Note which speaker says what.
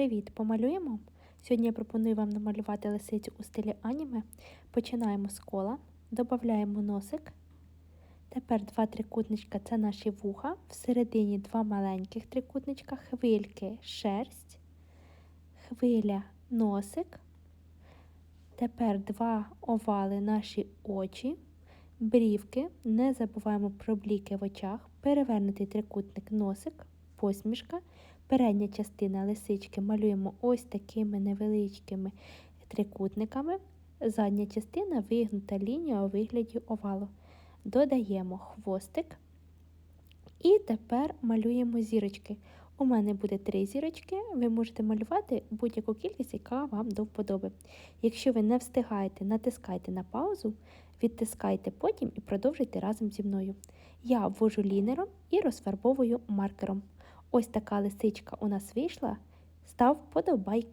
Speaker 1: Привіт! Помалюємо? Сьогодні я пропоную вам намалювати лисицю у стилі аніме. Починаємо з кола, додаємо носик. Тепер два трикутничка це наші вуха. Всередині два маленьких трикутничка, хвильки, шерсть, хвиля, носик. Тепер два овали наші очі, брівки. Не забуваємо про бліки в очах, перевернутий трикутник носик, посмішка. Передня частина лисички малюємо ось такими невеличкими трикутниками. Задня частина вигнута лінія у вигляді овалу. Додаємо хвостик. І тепер малюємо зірочки. У мене буде три зірочки. Ви можете малювати будь-яку кількість, яка вам до вподоби. Якщо ви не встигаєте, натискайте на паузу, відтискайте потім і продовжуйте разом зі мною. Я ввожу лінером і розфарбовую маркером. Ось така лисичка у нас вийшла. Став вподобайки.